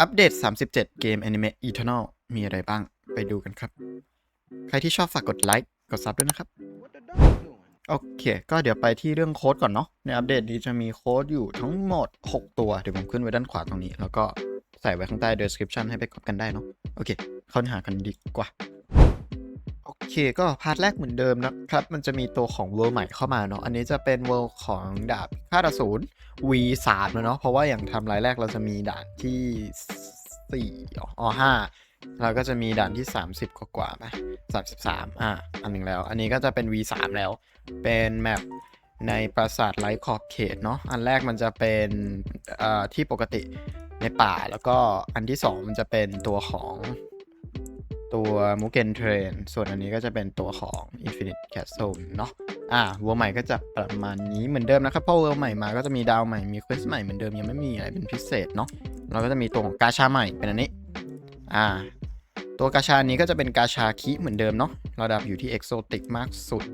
อัปเดต 37 เกม Anime Eternal มีอะไรบ้างไปดูกันครับ ใครที่ชอบฝากกดไลค์กดซับด้วยนะครับ โอเค ก็เดี๋ยวไปที่เรื่องโค้ดก่อนเนาะในอัปเดตนี้จะมีโค้ดอยู่ทั้งหมด 6 ตัว เดี๋ยวผมขึ้นไว้ด้านขวาตรงนี้ แล้วก็ใส่ไว้ข้างใต้ description ให้ไปกดกันได้เนาะโอเค เข้าเนื้อหากันดีกว่า โอเคก็พาร์ทแรกเหมือนเดิมนะครับ มันจะมีตัวของ World ใหม่เข้ามาเนาะ อันนี้จะเป็น World ของดาบฆาตอสูร V3 แล้วเนาะ เพราะว่าอย่างทำรายแรกเราจะมีด่านที่ 4อ๋อ5เราก็จะมีด่านที่ 30 กว่ากว่าไหม33อะ อันหนึ่งแล้ว อันนี้ก็จะเป็น V3 แล้ว เป็นแมปในปราสาทไร้ขอบเขตเนาะ อันแรกมันจะเป็นอ่อที่ปกติในป่า แล้วก็อันที่ 2 มันจะเป็นตัวของ ตัวมูเกนเทรนส่วนอันนี้ก็จะเป็นตัวของ Infinite Castle เนาะอ่าวัวใหม่ก็จะประมาณนี้เหมือนเดิมนะครับเพราะวัวใหม่มาก็จะมีดาวใหม่มีเควสใหม่เหมือนเดิมยังไม่มีอะไรเป็นพิเศษเนาะเราก็จะมีตัวของกาชาใหม่เป็นอันนี้อ่าตัวกาชานี้ก็จะเป็นกาชาคีเหมือนเดิมเนาะระดับอยู่ที่เอกโซติกมากสุด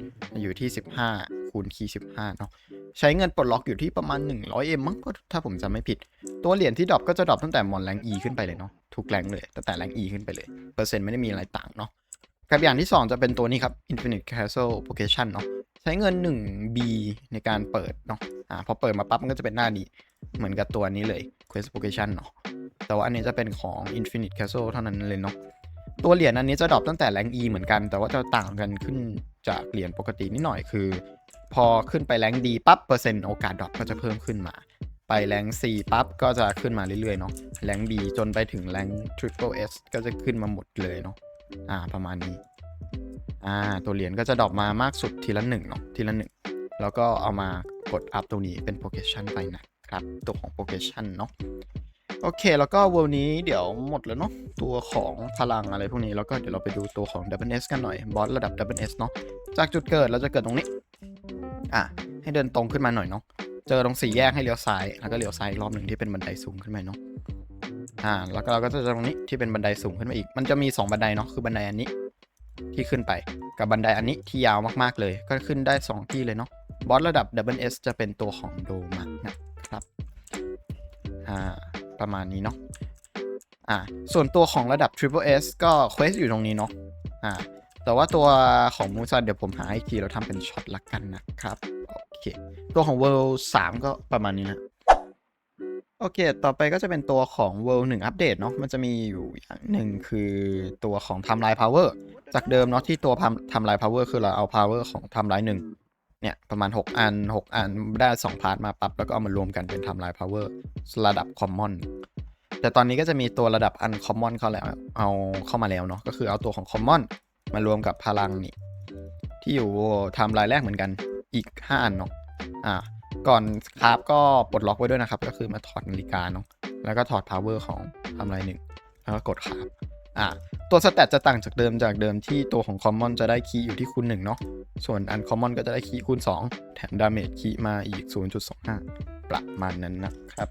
อยู่ที่ 15 คูณคี15 เนาะใช้เงินปลดล็อกอยู่ที่ประมาณ 100 m มั้งก็ถ้าผมจำไม่ผิด ตัวเหรียญที่ดรอปก็จะดรอปตั้งแต่มอนแรง E ขึ้นไปเลยเนาะทุกแรงเลยตั้งแต่แรง E ขึ้นไปเลย เปอร์เซ็นต์ไม่ได้มีอะไรต่างเนาะกับอย่างที่สองจะเป็นตัวนี้ครับ Infinite Castle Progression เนาะใช้เงิน 1B ในการเปิดเนาะอ่าพอเปิดมาปั๊บมันก็จะเป็นหน้านี้เหมือนกับตัวนี้เลย Quest Vocation เนาะแต่ว่าอันนี้จะเป็นของ Infinite Castle เท่านั้นเลยเนาะตัวเหรียญอันนี้จะดรอปตั้งแต่แรง E เหมือนกัน แต่ว่าจะต่างกันขึ้นจากเหรียญปกตินิดหน่อยคือ พอขึ้นไปแรง D ปั๊บเปอร์เซ็นต์โอกาสดรอปก็จะเพิ่มขึ้นมา ไปแรง C ปั๊บก็จะขึ้นมาเรื่อยๆเนาะแรง B จนไปถึงแรง Triple S ก็จะขึ้นมาหมดเลยเนาะอ่าประมาณนี้อ่าตัวเหรียญก็จะดรอปมามากสุดทีละหนึ่งเนาะทีละหนึ่งแล้วก็เอามากดอัพตรงนี้เป็น progression ไปนะครับ ตัวของ progression เนาะโอเค แล้วก็วลนี้เดี๋ยวหมดแล้วเนาะตัวของพลังอะไรพวกนี้ แล้วก็เดี๋ยวเราไปดูตัวของ double S กันหน่อย บอสระดับ double S เนาะจากจุดเกิดเราจะเกิดตรงนี้ อะ ให้เดินตรงขึ้นมาหน่อยเนาะ เจอตรงสี่แยกให้เลี้ยวซ้าย แล้วก็เลี้ยวซ้ายรอบหนึ่งที่เป็นบันไดสูงขึ้นมาเนาะ อ่า แล้วก็เราก็จะตรงนี้ที่เป็นบันไดสูงขึ้นมาอีก มันจะมีสองบันไดเนาะ คือบันไดอันนี้ที่ขึ้นไป กับบันไดอันนี้ที่ยาวมากๆเลย ก็ขึ้นได้ 2 ที่เลยเนาะ บอสระดับ Double S จะเป็นตัวของโดมานะครับ อ่า ประมาณนี้เนาะ อ่า ส่วนตัวของระดับ Triple S ก็เควสอยู่ตรงนี้เนาะ อ่า แต่ว่าตัวของมูซันเดี๋ยวผมหาอีกทีเราทำเป็นช็อตละกันนะครับโอเคตัวของ World 3ก็ประมาณนี้นะโอเค ต่อไปก็จะเป็นตัวของ World 1 อัปเดตเนาะ มันจะมีอยู่อย่างหนึ่งคือตัวของ Timeline Power จากเดิมเนาะที่ตัวทำลาย power คือเราเอา power ของทำลายหนึ่งเนี่ย ประมาณ 6 อัน 6 อันได้ 2 พาร์ทมาปั๊บแล้วก็เอามารวมกันเป็นทำลาย power ระดับ common แต่ตอนนี้ก็จะมีตัวระดับ uncommon เขาแล้ว เอาเข้ามาแล้วเนาะ ก็คือเอาตัวของ common มารวมกับพลังนี่ ที่อยู่ทำลายแรกเหมือนกันอีก 5 อันเนาะอ่าก่อนคราฟก็ปลดล็อกไว้ด้วยนะครับ ก็คือมาถอดนาฬิกาเนาะแล้วก็ถอด power ของทำลายหนึ่งแล้วก็กดคราฟอ่าตัวสแตทจะต่างจากเดิมจากเดิมที่ตัวของ Common จะได้คีย์อยู่ที่คูณ1เนาะส่วน Uncommon ก็จะได้คีย์คูณ 2 แถมดาเมจคีย์มาอีก 0.25 ประมาณนั้นนะครับ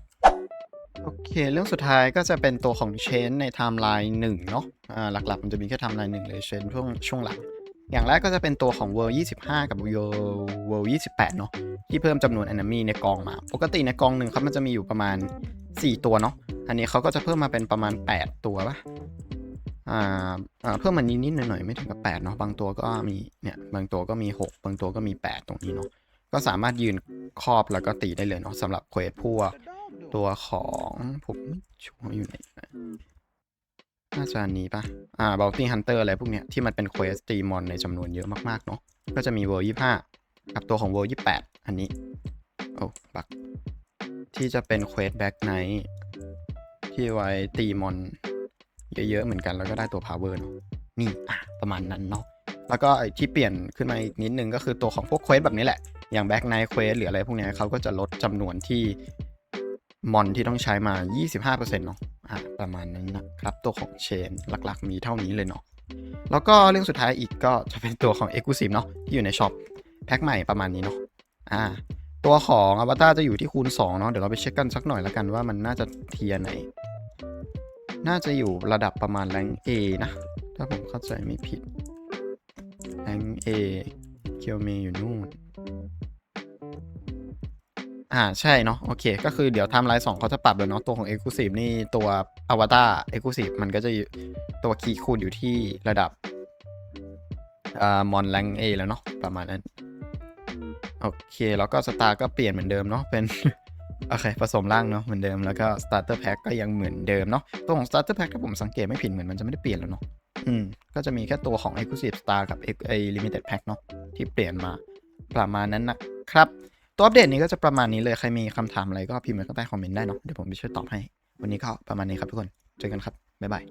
โอเค เรื่องสุดท้ายก็จะเป็นตัวของเชนในไทม์ไลน์1เนาะอ่าหลักๆ มันจะมีแค่ไทม์ไลน์1เลยเชนช่วงช่วงหลัง อย่างแรกก็จะเป็นตัวของ World 25 กับ World World 28 เนาะที่เพิ่มจำนวน enemy ในกองมา ปกติในกองหนึ่งครับมันจะมีอยู่ประมาณ 4 ตัวเนาะอันนี้เขาก็จะเพิ่มมาเป็นประมาณ 8 ตัวปะอ่าอ่าเพิ่มมานิดนิดหน่อยหน่อยๆไม่ถึงกับ8เนาะบางตัวก็มีเนี่ยบางตัวก็มี 6 บางตัวก็มี 8 ตรงนี้เนาะก็สามารถยืนครอบแล้วก็ตีได้เลยเนาะสำหรับเควสพวก ตัวของผมไม่ชัวร์อยู่ไหนนะน่าจะอันนี้ปะอ่าบ o ลตี้ฮันเตอร์อะไรพวกเนี้ยที่มันเป็นเควสตีมอนในจำนวนเยอะมากๆเนาะก็จะมีเวอร์ยี่ห้ากับตัวของเวอร์ยี่แปดอันนี้ โอ้บัก ที่จะเป็นเควสแบ็กไนท์ที่ไว้ตีมอนเยอะๆเหมือนกันแล้วก็ได้ตัว power เนอะนี่อะประมาณนั้นเนาะแล้วก็ไอ้ที่เปลี่ยนขึ้นมาอีกนิดนึงก็คือตัวของพวกเควสแบบนี้แหละ อย่าง back night quest หรืออะไรพวกเนี้ยเขาก็จะลดจำนวนที่ มอนที่ต้องใช้มา 25%เนาะอะประมาณนั้นนะครับ ตัวของเชนหลักๆ มีเท่านี้เลยเนาะแล้วก็เรื่องสุดท้ายอีกก็จะเป็นตัวของ Exclusive เนาะที่อยู่ในช็อปแพ็คใหม่ประมาณนี้เนาะอ่าตัวของอวตารจะอยู่ที่คูณ 2 เนาะเดี๋ยวเราไปเช็คกันสักหน่อยละกันว่ามันน่าจะเทียไหน น่าจะอยู่ระดับประมาณแรง A นะ ถ้าผมเข้าใจไม่ผิดแรง A เคียวเมอยู่นู่น อ่าใช่เนาะโอเคก็คือเดี๋ยวไทม์ไลน์สองเขาจะปรับเลยเนาะตัวของ Exclusive นี่ตัวอวตาร Exclusive มันก็จะอยู่ตัวคีย์คูณอยู่ที่ระดับอ่ามอนแรงเอแล้วเนาะประมาณนั้น โอเค แล้วก็สตาร์ก็เปลี่ยนเหมือนเดิมเนาะเป็น โอเค ผสมร่างเนาะเหมือนเดิมแล้วก็ starter pack ก็ยังเหมือนเดิมเนาะตัวของ starter pack ถ้าผมสังเกตไม่ผิดเหมือนมันจะไม่ได้เปลี่ยนแล้วเนาะอืมก็จะมีแค่ตัวของ exclusive star กับไอ้ limited pack เนาะที่เปลี่ยนมาประมาณนั้นนะครับ ตัวอัปเดตนี้ก็จะประมาณนี้เลย ใครมีคำถามอะไรก็พิมพ์ไว้ใต้คอมเมนต์ได้เนาะ เดี๋ยวผมไปช่วยตอบให้ วันนี้ก็ประมาณนี้ครับทุกคน เจอกันครับ บ๊ายบาย